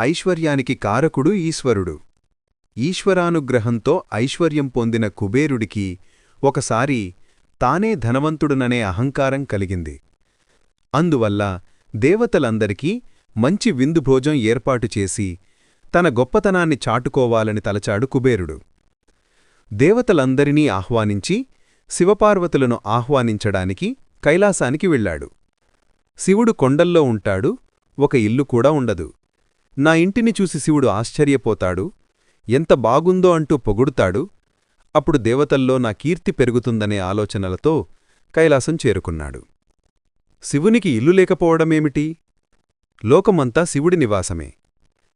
ఐశ్వర్యానికి కారకుడు ఈశ్వరుడు. ఈశ్వరానుగ్రహంతో ఐశ్వర్యం పొందిన కుబేరుడికి ఒకసారి తానే ధనవంతుడుననే అహంకారం కలిగింది. అందువల్ల దేవతలందరికీ మంచి విందు భోజం ఏర్పాటు చేసి తన గొప్పతనాన్ని చాటుకోవాలని తలచాడు కుబేరుడు. దేవతలందరినీ ఆహ్వానించి శివపార్వతులను ఆహ్వానించడానికి కైలాసానికి వెళ్ళాడు. శివుడు కొండల్లో ఉంటాడు ఒక ఇల్లు కూడా ఉండదు. నా ఇంటిని చూసి శివుడు ఆశ్చర్యపోతాడు. ఎంత బాగుందో అంటూ పొగుడుతాడు. అప్పుడు దేవతల్లో నా కీర్తి పెరుగుతుందనే ఆలోచనలతో కైలాసం చేరుకున్నాడు. శివునికి ఇల్లు లేకపోవడమేమిటి? లోకమంతా శివుడి నివాసమే.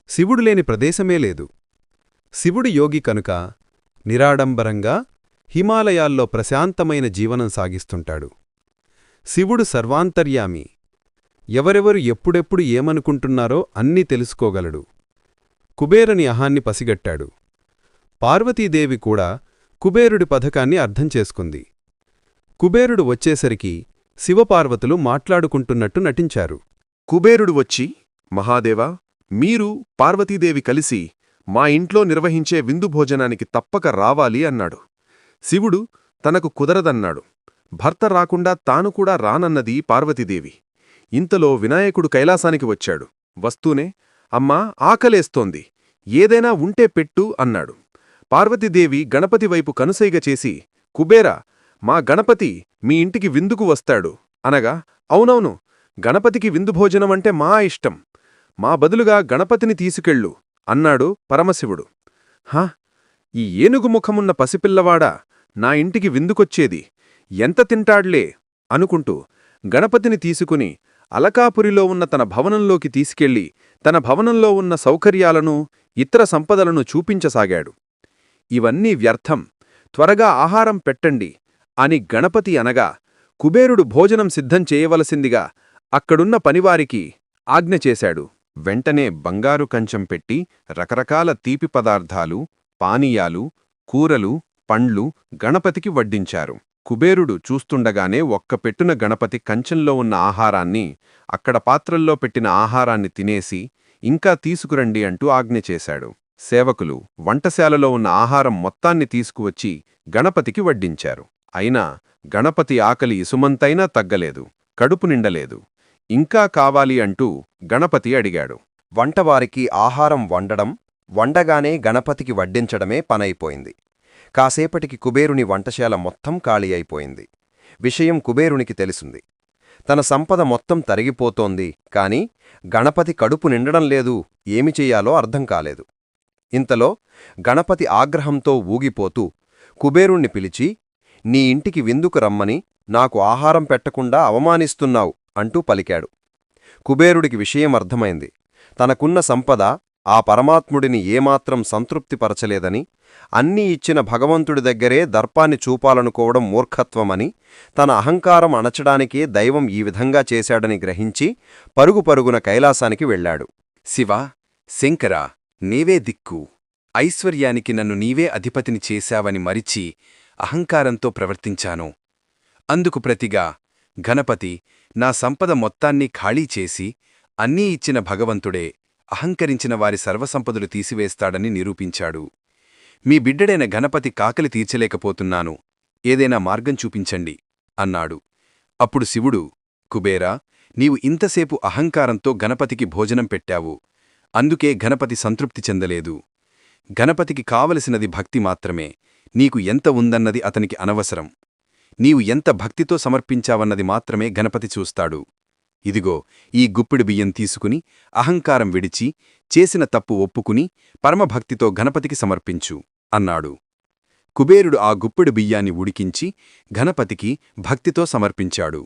శివుడు లేని ప్రదేశమే లేదు. శివుడు యోగి కనుక నిరాడంబరంగా హిమాలయాల్లో ప్రశాంతమైన జీవనం సాగిస్తుంటాడు. శివుడు సర్వాంతర్యామి. ఎవరెవరు ఎప్పుడెప్పుడు ఏమనుకుంటున్నారో అన్నీ తెలుసుకోగలడు. కుబేరని అహాన్ని పసిగట్టాడు. పార్వతీదేవి కూడా కుబేరుడి పథకాన్ని అర్థం చేసుకుంది. కుబేరుడు వచ్చేసరికి శివపార్వతులు మాట్లాడుకుంటున్నట్టు నటించారు. కుబేరుడు వచ్చి మహాదేవా మీరు పార్వతీదేవి కలిసి మా ఇంట్లో నిర్వహించే విందు భోజనానికి తప్పక రావాలి అన్నాడు. శివుడు తనకు కుదరదన్నాడు. భర్త రాకుండా తాను కూడా రానన్నది పార్వతీదేవి. ఇంతలో వినాయకుడు కైలాసానికి వచ్చాడు. వస్తూనే అమ్మా ఆకలేస్తోంది. ఏదైనా ఉంటే పెట్టు అన్నాడు. పార్వతీదేవి గణపతి వైపు కనుసైగ చేసి కుబేరా మా గణపతి మీ ఇంటికి విందుకు వస్తాడు అనగా అవునవును గణపతికి విందు భోజనమంటే మా ఇష్టం. మా బదులుగా గణపతిని తీసుకెళ్ళు అన్నాడు పరమశివుడు. హా ఈ ఏనుగు ముఖమున్న పసిపిల్లవాడా నా ఇంటికి విందుకొచ్చేది. ఎంత తింటాడ్లే అనుకుంటూ గణపతిని తీసుకుని అలకాపురిలో ఉన్న తన భవనంలోకి తీసుకెళ్ళి తన భవనంలో ఉన్న సౌకర్యాలను ఇతర సంపదలను చూపించసాగాడు. ఇవన్నీ వ్యర్థం. త్వరగా ఆహారం పెట్టండి అని గణపతి అనగా కుబేరుడు భోజనం సిద్ధం చేయవలసిందిగా అక్కడున్న పనివారికి ఆజ్ఞ చేశాడు. వెంటనే బంగారు కంచం పెట్టి రకరకాల తీపి పదార్థాలు పానీయాలు కూరలు పండ్లు గణపతికి వడ్డించారు. కుబేరుడు చూస్తుండగానే ఒక్క పెట్టున గణపతి కంచంలో ఉన్న ఆహారాన్ని అక్కడ పాత్రల్లో పెట్టిన ఆహారాన్ని తినేసి ఇంకా తీసుకురండి అంటూ ఆజ్ఞ చేశాడు. సేవకులు వంటశాలలో ఉన్న ఆహారం మొత్తాన్ని తీసుకువచ్చి గణపతికి వడ్డించారు. అయినా గణపతి ఆకలి ఇసుమంతైనా తగ్గలేదు కడుపు నిండలేదు. ఇంకా కావాలి అంటూ గణపతి అడిగాడు. వంటవారికి ఆహారం వండడం వండగానే గణపతికి వడ్డించడమే పనైపోయింది. కాసేపటికి కుబేరుని వంటశాల మొత్తం ఖాళీ అయిపోయింది. విషయం కుబేరునికి తెలిసింది. తన సంపద మొత్తం తరిగిపోతోంది కాని గణపతి కడుపు నిండడం లేదు ఏమి చెయ్యాలో అర్థం కాలేదు. ఇంతలో గణపతి ఆగ్రహంతో ఊగిపోతూ కుబేరుణ్ణి పిలిచి నీ ఇంటికి విందుకు రమ్మని నాకు ఆహారం పెట్టకుండా అవమానిస్తున్నావు అంటూ పలికాడు. కుబేరుడికి విషయం అర్థమైంది. తనకున్న సంపద ఆ పరమాత్ముడిని ఏమాత్రం సంతృప్తిపరచలేదని అన్నీ ఇచ్చిన భగవంతుడి దగ్గరే దర్పాన్ని చూపాలనుకోవడం మూర్ఖత్వమని తన అహంకారం అణచడానికే దైవం ఈ విధంగా చేశాడని గ్రహించి పరుగు పరుగున కైలాసానికి వెళ్ళాడు. శివ శంకర నీవే దిక్కు. ఐశ్వర్యానికి నన్ను నీవే అధిపతిని చేశావని మరిచి అహంకారంతో ప్రవర్తించాను. అందుకు ప్రతిగా గణపతి నా సంపద మొత్తాన్ని ఖాళీ చేసి అన్నీ ఇచ్చిన భగవంతుడే అహంకరించిన వారి సర్వసంపదలు తీసివేస్తాడని నిరూపించాడు. మీ బిడ్డడైన గణపతి కాకలి తీర్చలేకపోతున్నాను. ఏదైనా మార్గం చూపించండి అన్నాడు. అప్పుడు శివుడు కుబేరా నీవు ఇంతసేపు అహంకారంతో గణపతికి భోజనం పెట్టావు. అందుకే గణపతి సంతృప్తి చెందలేదు. గణపతికి కావలసినది భక్తి మాత్రమే. నీకు ఎంత ఉందన్నది అతనికి అనవసరం. నీవు ఎంత భక్తితో సమర్పించావన్నది మాత్రమే గణపతి చూస్తాడు. ఇదిగో ఈ గుప్పిడి బియ్యం తీసుకుని అహంకారం విడిచి చేసిన తప్పు ఒప్పుకుని పరమభక్తితో గణపతికి సమర్పించు అన్నాడు. కుబేరుడు ఆ గుప్పిడి బియ్యాన్ని ఉడికించి గణపతికి భక్తితో సమర్పించాడు.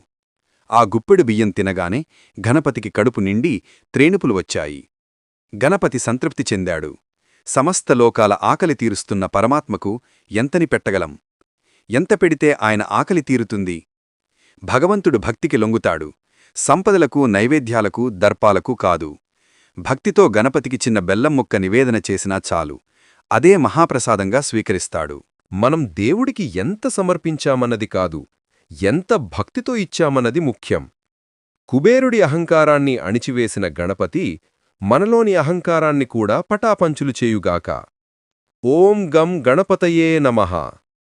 ఆ గుప్పెడు బియ్యం తినగానే గణపతికి కడుపు నిండి త్రేణుపులు వచ్చాయి. గణపతి సంతృప్తి చెందాడు. సమస్త లోకాల ఆకలి తీరుస్తున్న పరమాత్మకు ఎంతని పెట్టగలం? ఎంత పెడితే ఆయన ఆకలి తీరుతుంది? భగవంతుడు భక్తికి లొంగుతాడు. సంపదలకు నైవేద్యాలకు దర్పాలకు కాదు. భక్తితో గణపతికి చిన్న బెల్లం ముక్క నివేదన చేసినా చాలు. అదే మహాప్రసాదంగా స్వీకరిస్తాడు. మనం దేవుడికి ఎంత సమర్పించామన్నది కాదు ఎంత భక్తితో ఇచ్చామన్నది ముఖ్యం. కుబేరుడి అహంకారాన్ని అణిచివేసిన గణపతి మనలోని అహంకారాన్ని కూడా పటాపంచులు చేయుగాక. ఓం గం గణపతయే నమః.